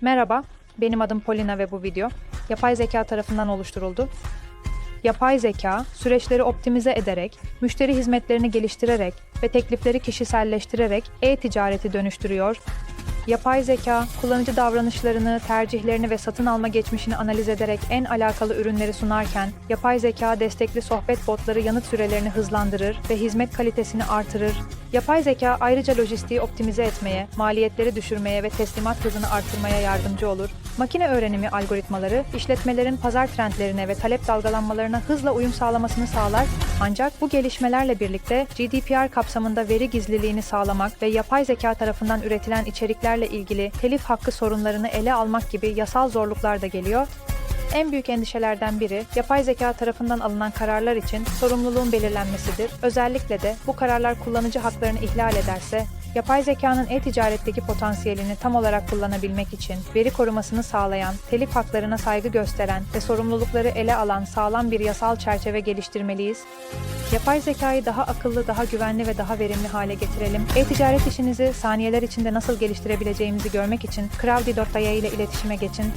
Merhaba, benim adım Polina ve bu video yapay zeka tarafından oluşturuldu. Yapay zeka, süreçleri optimize ederek, müşteri hizmetlerini geliştirerek ve teklifleri kişiselleştirerek e-ticareti dönüştürüyor. Yapay zeka, kullanıcı davranışlarını, tercihlerini ve satın alma geçmişini analiz ederek en alakalı ürünleri sunarken, yapay zeka destekli sohbet botları yanıt sürelerini hızlandırır ve hizmet kalitesini artırır. Yapay zeka ayrıca lojistiği optimize etmeye, maliyetleri düşürmeye ve teslimat hızını artırmaya yardımcı olur. Makine öğrenimi algoritmaları, işletmelerin pazar trendlerine ve talep dalgalanmalarına hızla uyum sağlamasını sağlar. Ancak bu gelişmelerle birlikte GDPR kapsamında veri gizliliğini sağlamak ve yapay zeka tarafından üretilen içeriklerle ilgili telif hakkı sorunlarını ele almak gibi yasal zorluklar da geliyor. En büyük endişelerden biri, yapay zeka tarafından alınan kararlar için sorumluluğun belirlenmesidir. Özellikle de bu kararlar kullanıcı haklarını ihlal ederse, yapay zekanın e-ticaretteki potansiyelini tam olarak kullanabilmek için veri korumasını sağlayan, telif haklarına saygı gösteren ve sorumlulukları ele alan sağlam bir yasal çerçeve geliştirmeliyiz. Yapay zekayı daha akıllı, daha güvenli ve daha verimli hale getirelim. E-ticaret işinizi saniyeler içinde nasıl geliştirebileceğimizi görmek için Crowdy.ai ile iletişime geçin.